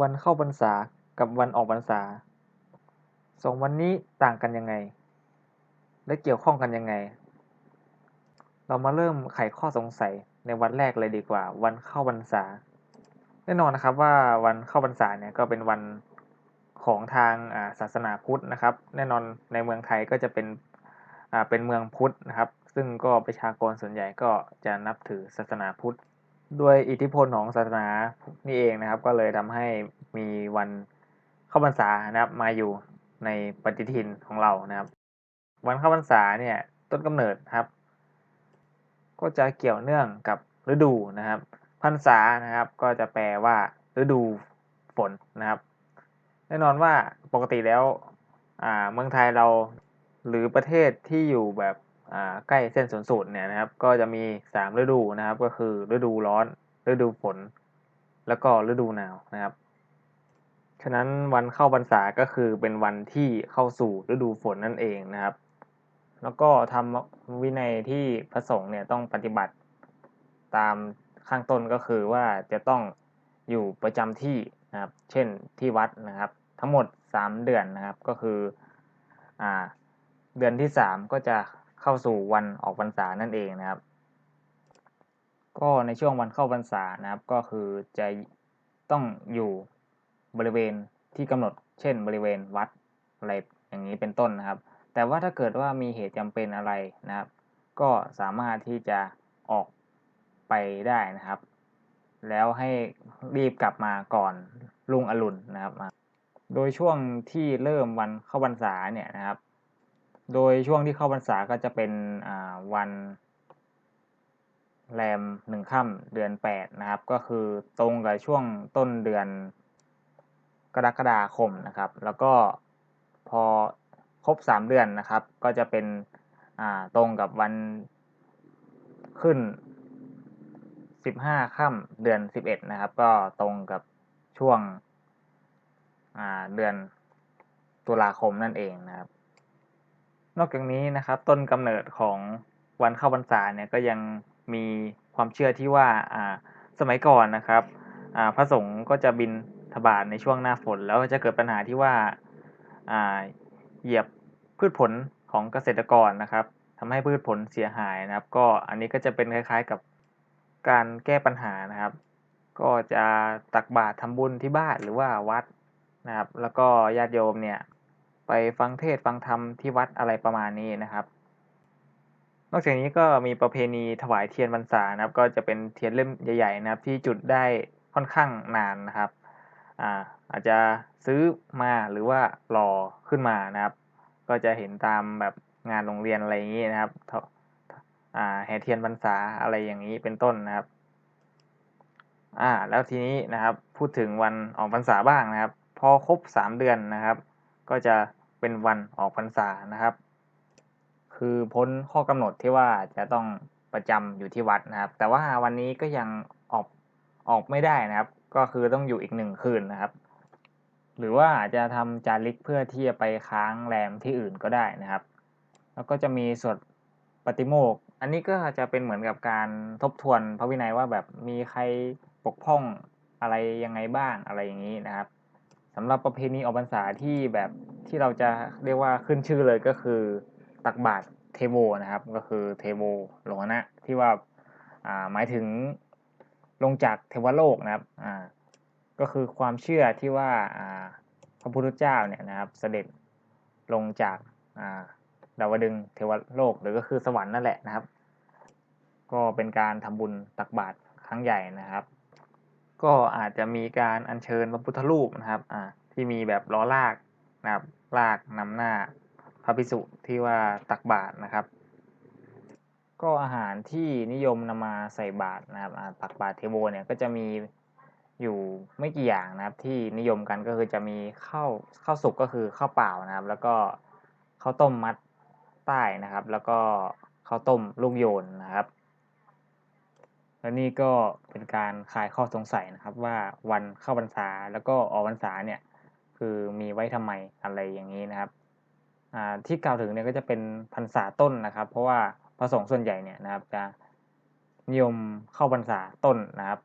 วันเข้าพรรษากับวันออกพรรษาสองวันนี้ต่างกันยังไง และเกี่ยวข้องกันยังไง เรามาเริ่มไขข้อสงสัยในวันแรกเลยดีกว่า วันเข้าพรรษา แน่นอนนะครับว่าวันเข้าพรรษาเนี่ยก็เป็นวันของทางศาสนาพุทธนะครับ แน่นอนในเมืองไทยก็จะเป็นเป็นเมืองพุทธนะครับ ซึ่งก็ประชากรส่วนใหญ่ก็จะนับถือศาสนาพุทธ ด้วยอิทธิพลของศาสนานี่เองนะครับ ก็เลยทำให้มีวันเข้าพรรษานะครับมาอยู่ในปฏิทินของเรานะครับ วันเข้าพรรษาเนี่ยต้นกำเนิดครับ ก็จะเกี่ยวเนื่องกับฤดูนะครับพรรษานะครับ ก็จะแปลว่าฤดูฝนนะครับ แน่นอนว่าปกติแล้วเมืองไทยเราหรือประเทศที่อยู่แบบ ใกล้เส้นศูนย์สูตรเนี่ยนะครับ ก็จะมีสามฤดูนะครับ ก็คือฤดูร้อนฤดูฝนแล้วก็ฤดูหนาวนะครับ ฉะนั้นวันเข้าพรรษาก็คือเป็นวันที่เข้าสู่ฤดูฝนนั่นเองนะครับ แล้วก็ทำวินัยที่พระสงฆ์เนี่ยต้องปฏิบัติตามข้างต้นก็คือว่าจะต้องอยู่ประจำที่นะครับ เช่นที่วัดนะครับ ทั้งหมด 3 เดือนนะครับก็คืออ่าเดือนที่ 3 ก็จะ เข้าสู่วันออกพรรษานั่นเองนะครับ ก็ในช่วงวันเข้าพรรษานะครับ ก็คือจะต้องอยู่บริเวณที่กำหนด เช่น บริเวณวัดอะไรอย่างนี้เป็นต้นนะครับ แต่ว่าถ้าเกิดว่ามีเหตุจำเป็นอะไรนะครับ ก็สามารถที่จะออกไปได้นะครับ แล้วให้รีบกลับมาก่อนรุ่งอรุณนะครับ โดยช่วงที่เริ่มวันเข้าพรรษาเนี่ยนะครับ โดยช่วงที่เข้าพรรษาก็จะเป็นวันแรมหนึ่งค่ำเดือนแปดนะครับ ก็คือตรงกับช่วงต้นเดือนกรกฎาคมนะครับ แล้วก็พอครบสามเดือนนะครับ ก็จะเป็นตรงกับวันขึ้นสิบห้าค่ำเดือนสิบเอ็ดนะครับ ก็ตรงกับช่วงเดือนตุลาคมนั่นเองนะครับ นอกจากนี้นะครับต้นกำเนิดของวันเข้าพรรษาเนี่ยก็ยังมีความเชื่อที่ว่าสมัยก่อนนะครับพระสงฆ์ก็จะบินทบาทในช่วงหน้าฝน แล้วจะเกิดปัญหาที่ว่าเหยียบพืชผลของเกษตรกรนะครับทำให้พืชผลเสียหายนะครับ ก็อันนี้ก็จะเป็นคล้ายๆกับการแก้ปัญหานะครับ ก็จะตักบาตรทำบุญที่บ้านหรือว่าวัดนะครับ แล้วก็ญาติโยมเนี่ย ไปฟังเทศฟังธรรมที่วัดอะไรประมาณนี้นะครับ นอกจากนี้ก็มีประเพณีถวายเทียนพรรษานะครับ ก็จะเป็นเทียนเล่มใหญ่ๆนะครับ ที่จุดได้ค่อนข้างนานนะครับอาอาจจะซื้อมาหรือว่าหล่อขึ้นมานะครับ ก็จะเห็นตามแบบงานโรงเรียนอะไรอย่างนี้นะครับอ่าแห่เทียนพรรษาอะไรอย่างนี้เป็นต้นนะครับอ่าแล้วทีนี้นะครับพูดถึงวันออกพรรษาบ้างนะครับ พอครบสามเดือนนะครับ ก็จะ เป็นวันออกพรรษานะครับ คือพ้นข้อกำหนดที่ว่าจะต้องประจำอยู่ที่วัดนะครับ แต่ว่าวันนี้ก็ยังออกออกไม่ได้นะครับ ก็คือต้องอยู่อีกหนึ่งคืนนะครับ หรือว่าจะทำจาริกเพื่อที่จะไปค้างแรมที่อื่นก็ได้นะครับ แล้วก็จะมีสวดปฏิโมก อันนี้ก็จะเป็นเหมือนกับการทบทวนพระวินัยว่าแบบมีใครปกพ้องอะไรยังไงบ้างอะไรอย่างนี้นะครับสำหรับประเพณีออกพรรษาที่แบบ ที่เราจะเรียกว่าขึ้นชื่อเลยก็คือตักบาตรเทโวนะครับ ก็คือเทโวหลวงนะที่ว่าหมายถึงลงจากเทวโลกนะครับก็คือความเชื่อที่ว่าพระพุทธเจ้าเนี่ยนะครับเสด็จลงจากาดาวดึงเทวโลกหรือก็คือสวรรค์นั่นแหละนะครับ ก็เป็นการทำบุญตักบาตรครั้งใหญ่นะครับ ก็อาจจะมีการอัญเชิญพระพุทธรูปนะครับที่มีแบบล้อลาก นะครับลากนำหน้าพระภิกษุที่ว่าตักบาตรนะครับ ก็อาหารที่นิยมนำมาใส่บาตรนะครับตักบาตรเทโวเนี่ยก็จะมีอยู่ไม่กี่อย่างนะครับที่นิยมกันก็คือจะมีข้าวข้าวสุกก็คือข้าวเปล่านะครับ แล้วก็ข้าวต้มมัดใต้นะครับ แล้วก็ข้าวต้มลูกโยนนะครับ และนี่ก็เป็นการคลายข้อสงสัยนะครับว่าวันเข้าพรรษาแล้วก็ออกพรรษาเนี่ย คือมีไว้ทำไมอะไรอย่างนี้นะครับที่กล่าวถึงเนี่ยก็จะเป็นพรรษาต้นนะครับ เพราะว่าพระสงฆ์ส่วนใหญ่เนี่ยนะครับจะนิยมเข้าพรรษาต้นนะครับ